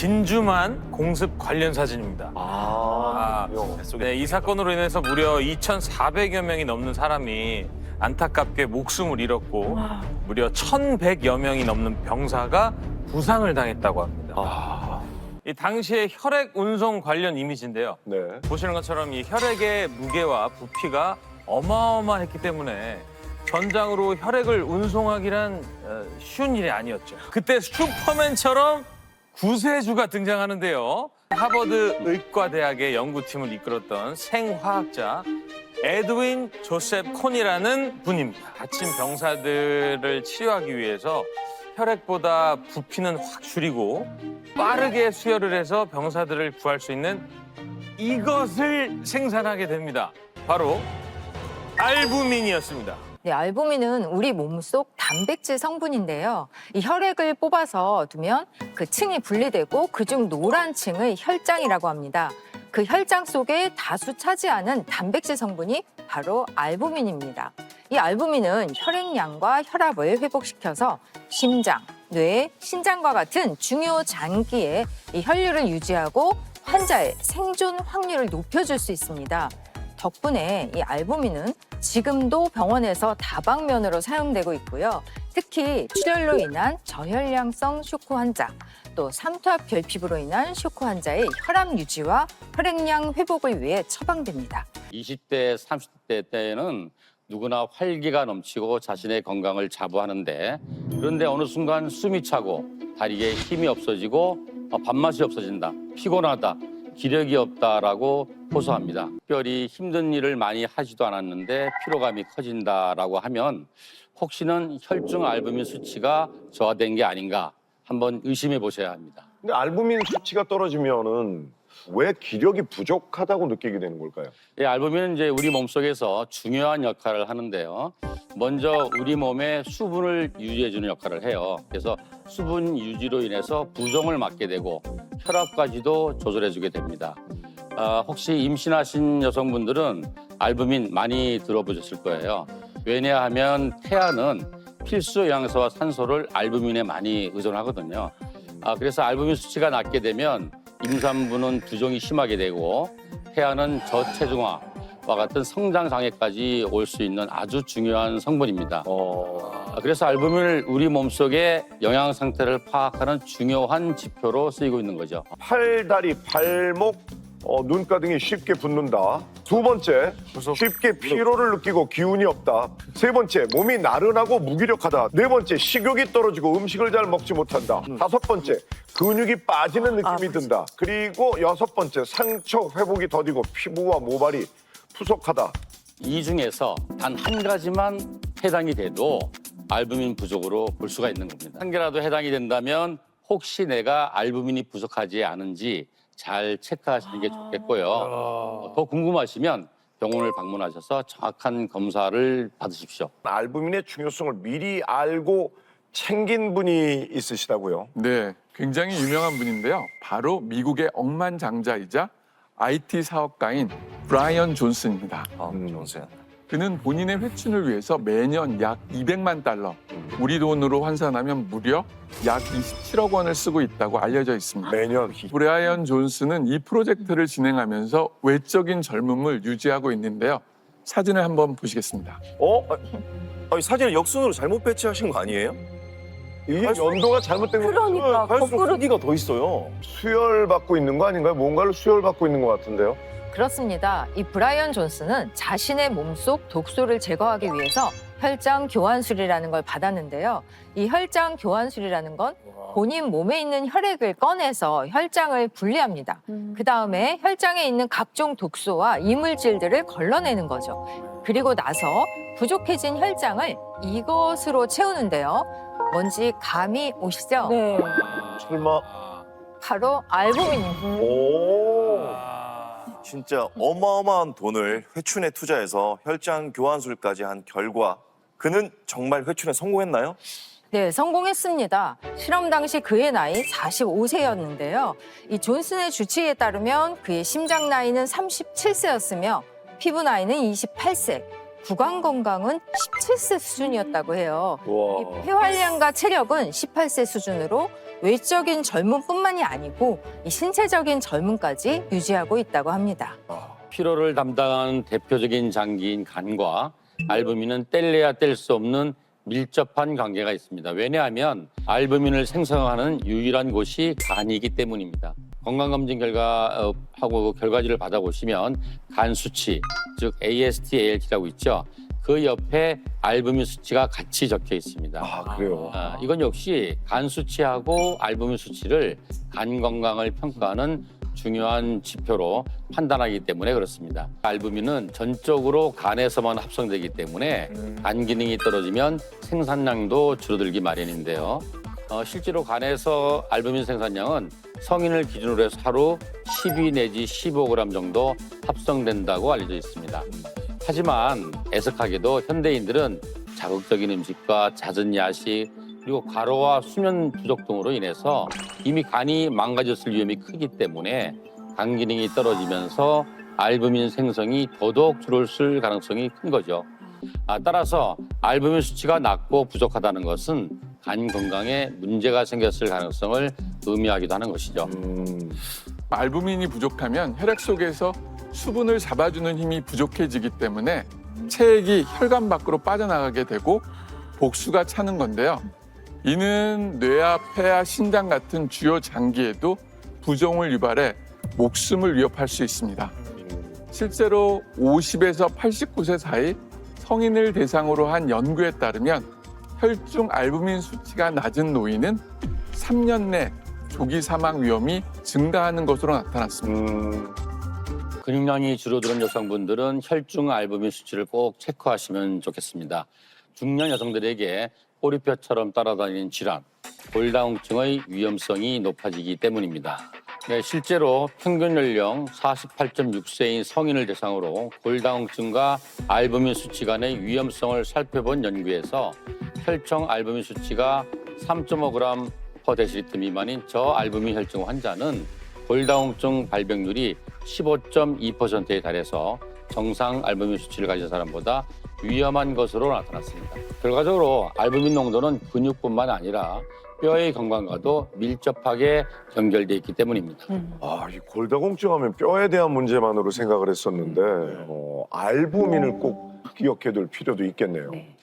진주만 공습 관련 사진입니다. 아, 아, 네, 이 사건으로 인해서 무려 2,400여 명이 넘는 사람이 안타깝게 목숨을 잃었고 무려 1,100여 명이 넘는 병사가 부상을 당했다고 합니다. 아, 이 당시의 혈액 운송 관련 이미지인데요. 네. 보시는 것처럼 이 혈액의 무게와 부피가 어마어마했기 때문에 전장으로 혈액을 운송하기란 어, 쉬운 일이 아니었죠. 그때 슈퍼맨처럼 구세주가 등장하는데요. 하버드 의과대학의 연구팀을 이끌었던 생화학자 에드윈 조셉 콘이라는 분입니다. 다친 병사들을 치료하기 위해서 혈액보다 부피는 확 줄이고 빠르게 수혈을 해서 병사들을 구할 수 있는 이것을 생산하게 됩니다. 바로 알부민이었습니다. 네, 알부민은 우리 몸속 단백질 성분인데요. 이 혈액을 뽑아서 두면 그 층이 분리되고 그중 노란 층을 혈장이라고 합니다. 그 혈장 속에 다수 차지하는 단백질 성분이 바로 알부민입니다. 이 알부민은 혈액량과 혈압을 회복시켜서 심장, 뇌, 신장과 같은 중요 장기에 이 혈류를 유지하고 환자의 생존 확률을 높여줄 수 있습니다. 덕분에 이 알부민은 지금도 병원에서 다방면으로 사용되고 있고요. 특히 출혈로 인한 저혈량성 쇼크 환자, 또 삼투압 결핍으로 인한 쇼크 환자의 혈압 유지와 혈액량 회복을 위해 처방됩니다. 20대, 30대 때에는 누구나 활기가 넘치고 자신의 건강을 자부하는데 그런데 어느 순간 숨이 차고 다리에 힘이 없어지고 어, 밥맛이 없어진다, 피곤하다, 기력이 없다라고 호소합니다. 특별히 힘든 일을 많이 하지도 않았는데 피로감이 커진다라고 하면 혹시는 혈중 알부민 수치가 저하된 게 아닌가 한번 의심해 보셔야 합니다. 근데 알부민 수치가 떨어지면은 왜 기력이 부족하다고 느끼게 되는 걸까요? 이 알부민은 이제 우리 몸속에서 중요한 역할을 하는데요. 먼저 우리 몸에 수분을 유지해주는 역할을 해요. 그래서 수분 유지로 인해서 부종을 막게 되고 혈압까지도 조절해주게 됩니다. 아, 혹시 임신하신 여성분들은 알부민 많이 들어보셨을 거예요. 왜냐하면 태아는 필수 영양소와 산소를 알부민에 많이 의존하거든요. 아, 그래서 알부민 수치가 낮게 되면 임산부는 부종이 심하게 되고 태아는 저체중화 와 같은 성장 장애까지 올 수 있는 아주 중요한 성분입니다. 어, 아, 그래서 알부민을 우리 몸속의 영양 상태를 파악하는 중요한 지표로 쓰이고 있는 거죠. 팔 다리, 발목, 어, 눈가 등이 쉽게 붓는다. 두 번째, 쉽게 피로를 느끼고 기운이 없다. 세 번째, 몸이 나른하고 무기력하다. 네 번째, 식욕이 떨어지고 음식을 잘 먹지 못한다. 다섯 번째, 근육이 빠지는 느낌이 든다. 그리고 여섯 번째, 상처 회복이 더디고 피부와 모발이 푸석하다. 이 중에서 단 한 가지만 해당이 돼도 알부민 부족으로 볼 수가 있는 겁니다. 한 개라도 해당이 된다면 혹시 내가 알부민이 부족하지 않은지 잘 체크하시는 게 좋겠고요. 어, 더 궁금하시면 병원을 방문하셔서 정확한 검사를 받으십시오. 알부민의 중요성을 미리 알고 챙긴 분이 있으시다고요. 네, 굉장히 유명한 분인데요. 바로 미국의 억만장자이자 IT 사업가인 브라이언 존슨입니다. 음. 그는 본인의 회춘을 위해서 매년 약 200만 달러, 우리 돈으로 환산하면 무려 약 27억 원을 쓰고 있다고 알려져 있습니다. 매년 브라이언 존슨은 이 프로젝트를 진행하면서 외적인 젊음을 유지하고 있는데요. 사진을 한번 보시겠습니다. 어? 아니, 사진을 역순으로 잘못 배치하신 거 아니에요? 이게 연도가 잘못된 거 그러니까 갈수록 거꾸로 크기가 더 있어요. 수혈 받고 있는 거 아닌가요? 뭔가를 수혈 받고 있는 것 같은데요. 그렇습니다. 이 브라이언 존슨은 자신의 몸속 독소를 제거하기 위해서 혈장 교환술이라는 걸 받았는데요. 이 혈장 교환술이라는 건 본인 몸에 있는 혈액을 꺼내서 혈장을 분리합니다. 그 다음에 혈장에 있는 각종 독소와 이물질들을 걸러내는 거죠. 그리고 나서 부족해진 혈장을 이것으로 채우는데요. 뭔지 감이 오시죠? 네. 설마 바로 알부민입니다. 오. 진짜 어마어마한 돈을 회춘에 투자해서 혈장 교환술까지 한 결과 그는 정말 회춘에 성공했나요? 네, 성공했습니다. 실험 당시 그의 나이 45세였는데요. 이 존슨의 주치의에 따르면 그의 심장 나이는 37세였으며 피부 나이는 28세, 구강 건강은 17세 수준이었다고 해요. 이 와. 폐활량과 체력은 18세 수준으로 외적인 젊음뿐만이 아니고 이 신체적인 젊음까지 유지하고 있다고 합니다. 피로를 담당하는 대표적인 장기인 간과 알부민은 뗄래야 뗄 수 없는 밀접한 관계가 있습니다. 왜냐하면 알부민을 생성하는 유일한 곳이 간이기 때문입니다. 건강검진 결과 하고 결과지를 받아보시면 간 수치, 즉 AST, ALT라고 있죠. 그 옆에 알부민 수치가 같이 적혀 있습니다. 아 그래요. 아, 이건 역시 간 수치하고 알부민 수치를 간 건강을 평가하는 중요한 지표로 판단하기 때문에 그렇습니다. 알부민은 전적으로 간에서만 합성되기 때문에 간 기능이 떨어지면 생산량도 줄어들기 마련인데요. 어, 실제로 간에서 알부민 생산량은 성인을 기준으로 해서 하루 12 내지 15g 정도 합성된다고 알려져 있습니다. 하지만 애석하게도 현대인들은 자극적인 음식과 잦은 야식 그리고 과로와 수면 부족 등으로 인해서 이미 간이 망가졌을 위험이 크기 때문에 간 기능이 떨어지면서 알부민 생성이 더더욱 줄었을 가능성이 큰 거죠. 아, 따라서 알부민 수치가 낮고 부족하다는 것은 간 건강에 문제가 생겼을 가능성을 의미하기도 하는 것이죠. 음, 알부민이 부족하면 혈액 속에서 수분을 잡아주는 힘이 부족해지기 때문에 체액이 혈관 밖으로 빠져나가게 되고 복수가 차는 건데요. 이는 뇌와 폐와 신장 같은 주요 장기에도 부종을 유발해 목숨을 위협할 수 있습니다. 실제로 50에서 89세 사이 성인을 대상으로 한 연구에 따르면 혈중 알부민 수치가 낮은 노인은 3년 내 조기 사망 위험이 증가하는 것으로 나타났습니다. 음, 근육량이 줄어드는 여성분들은 혈중 알부민 수치를 꼭 체크하시면 좋겠습니다. 중년 여성들에게 꼬리뼈처럼 따라다니는 질환, 골다공증의 위험성이 높아지기 때문입니다. 네, 실제로 평균 연령 48.6세인 성인을 대상으로 골다공증과 알부민 수치 간의 위험성을 살펴본 연구에서 혈청 알부민 수치가 3.5g 퍼 데시리터 미만인 저알부민 혈증 환자는 골다공증 발병률이 15.2%에 달해서 정상 알부민 수치를 가진 사람보다 위험한 것으로 나타났습니다. 결과적으로 알부민 농도는 근육뿐만 아니라 뼈의 건강과도 밀접하게 연결돼 있기 때문입니다. 아, 이 골다공증 하면 뼈에 대한 문제만으로 생각을 했었는데 어, 알부민을 꼭 기억해둘 필요도 있겠네요. 네.